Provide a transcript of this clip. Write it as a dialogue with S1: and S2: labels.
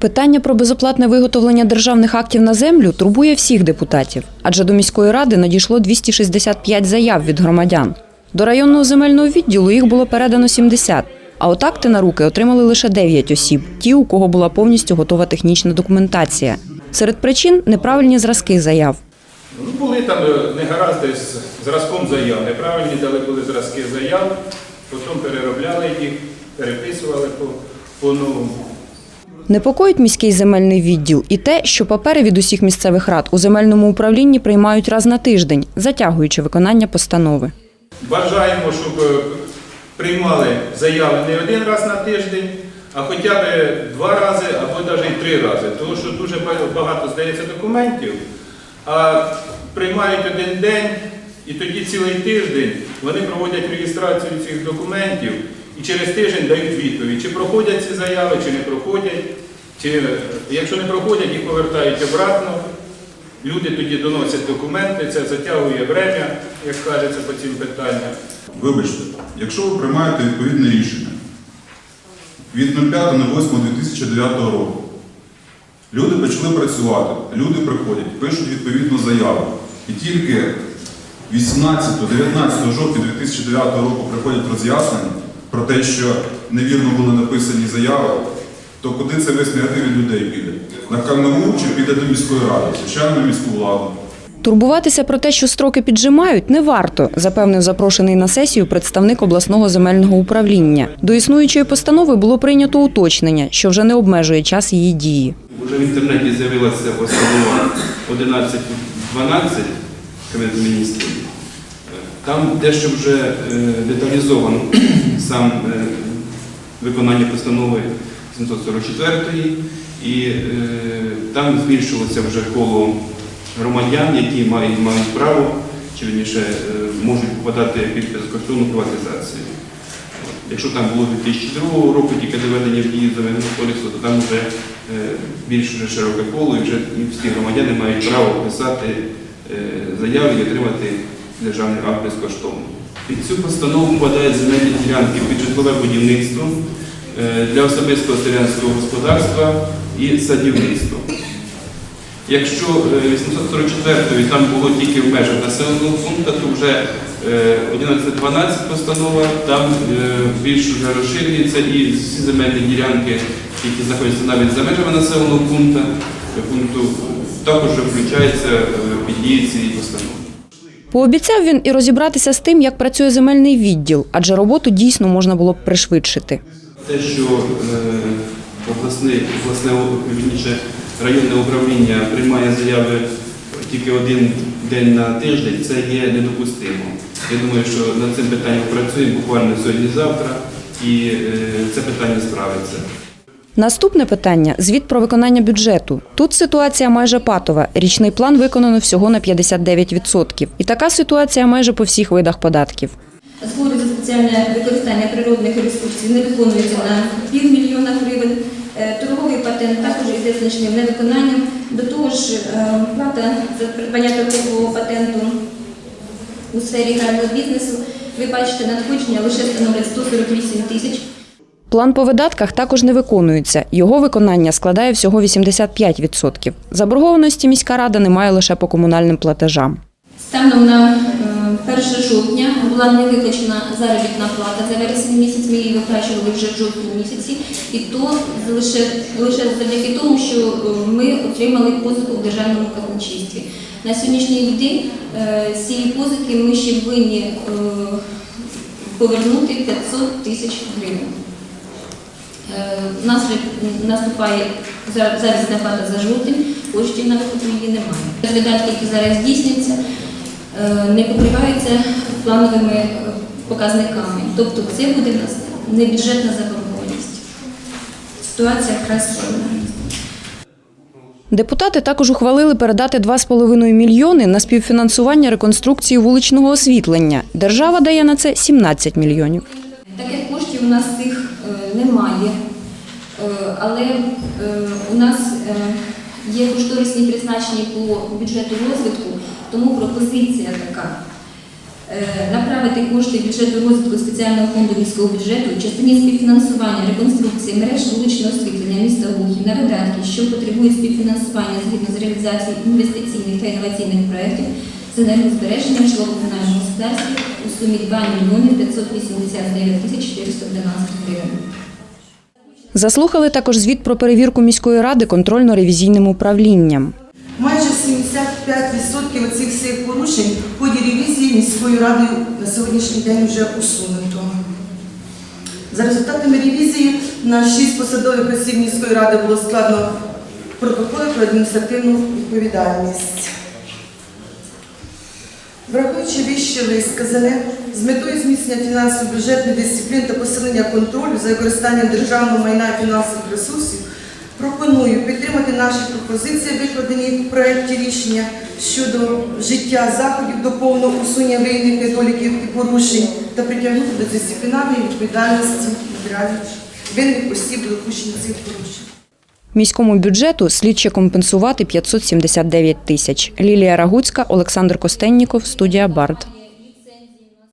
S1: Питання про безоплатне виготовлення державних актів на землю турбує всіх депутатів, адже до міської ради надійшло 265 заяв від громадян. До районного земельного відділу їх було передано 70, а от акти на руки отримали лише 9 осіб, ті, у кого була повністю готова технічна документація. Серед причин неправильні зразки заяв.
S2: Ну, були там е, негаразди з зразком заяв, неправильні дали були зразки заяв, потім переробляли їх, переписували по, по новому.
S1: Непокоїть міський земельний відділ і те, що папери від усіх місцевих рад у земельному управлінні приймають раз на тиждень, затягуючи виконання постанови.
S2: Бажаємо, щоб е, приймали заяви не один раз на тиждень, а хоча б два рази або навіть три рази. Тому що дуже багато здається документів, а приймають один день і тоді цілий тиждень вони проводять реєстрацію цих документів і через тиждень дають відповідь, чи проходять ці заяви, чи не проходять. Чи е, якщо не проходять, їх повертають обратно. Люди тоді доносять документи, це затягує время, як кажеться по цим питанням.
S3: Вибачте, якщо ви приймаєте відповідне рішення від 05.08.2009 року, люди почали працювати, люди приходять, пишуть відповідну заяву. І тільки 18-19 жовтня 2009 року приходять роз'яснення про те, що невірно були написані заяви, то куди це весь негатив від людей піде? На КНУ чи піде до міської ради, звичайно, на міську владу.
S1: Турбуватися про те, що строки піджимають, не варто, запевнив запрошений на сесію представник обласного земельного управління. До існуючої постанови було прийнято уточнення, що вже не обмежує час її дії.
S4: Уже в інтернеті з'явилася постанова 1112 Кабінету міністрів. Там дещо вже е, деталізовано сам е, виконання постанови 744 і е, там збільшилося вже коло громадян, які мають, право, чи вірніше можуть попадати під безкоштовну приватизацію. Якщо там було 2002 року тільки доведення в дію земельного кодексу, то там вже більш вже широке коло і вже всі громадяни мають право писати заяви і отримати державний акт безкоштовно. Під цю постанову попадають земельні ділянки під житлове будівництво е, для особистого селянського господарства і садівництва. Якщо е, 844 там було тільки в межах населеного пункту, то вже е, 1112 постанова там е, більш вже розширюється і всі земельні ділянки, які знаходяться навіть за межами населеного пункту, е, пункту також включаються е, під дії цієї постанови.
S1: Пообіцяв він і розібратися з тим, як працює земельний відділ, адже роботу дійсно можна було б пришвидшити.
S4: Те, що е, обласне, обласне вірніше, районне управління приймає заяви тільки один день на тиждень, це є недопустимо. Я думаю, що над цим питанням працюємо буквально сьогодні-завтра, і е, це питання справиться.
S1: Наступне питання звіт про виконання бюджету. Тут ситуація майже патова. Річний план виконано всього на 59%. І така ситуація майже по всіх видах податків.
S5: Збори за спеціальне використання природних ресурсів не виконуються на півмільйона гривень. Е, Торговий патент також йде значним невиконанням. До того ж, е, плата за придбання торгового патенту у сфері грального бізнесу, ви бачите, надходження лише становлять 148 тисяч.
S1: План по видатках також не виконується. Його виконання складає всього 85%. Заборгованості міська рада не має лише по комунальним платежам.
S5: Станом на е, 1 жовтня була не виплачена заробітна плата за вересень місяць. Ми її виплачували вже в жовтні місяці, і то лише лише завдяки тому, що е, ми отримали позику в державному казначействі. На сьогоднішній день е, цієї позики ми ще повинні е, повернути 500 тисяч гривень. Е, нас наступає за- заробітна за жовтень, коштів на виплату її немає. Видатки, які зараз здійснюються, е, не покриваються плановими е, показниками. Тобто це буде в нас не бюджетна заборгованість. Ситуація вкрай складна.
S1: Депутати також ухвалили передати 2,5 мільйони на співфінансування реконструкції вуличного освітлення. Держава дає на це 17 мільйонів.
S5: Таких коштів у нас цих немає, Е, але е, у нас е, є кошторисні призначення по бюджету розвитку, тому пропозиція така. Е, Направити кошти бюджету розвитку спеціального фонду міського бюджету в частині співфінансування реконструкції мереж вуличного освітлення міста розрахунків на видатки, що потребують співфінансування згідно з реалізацією інвестиційних та інноваційних проєктів з енергозбереження в житлово-комунальному господарстві у сумі 2 мільйони 589 тисяч 412 гривень.
S1: Заслухали також звіт про перевірку міської ради контрольно-ревізійним управлінням.
S6: Майже 75% цих всіх порушень в ході ревізії міською радою на сьогоднішній день вже усунуто. За результатами ревізії на 6 посадових осіб міської ради було складно протоколи про адміністративну відповідальність. Враховуючи вище висказане, з метою зміцнення фінансово-бюджетної дисципліни та посилення контролю за використанням державного майна і фінансових ресурсів, пропоную підтримати наші пропозиції, викладені в проєкті рішення щодо вжиття заходів до повного усунення винних недоліків і порушень та притягнути до дисциплінарної відповідальності винних осіб до допущення цих порушень.
S1: Міському бюджету слід ще компенсувати 579 тисяч. Лілія Рагуцька, Олександр Костенніков, студія Бард.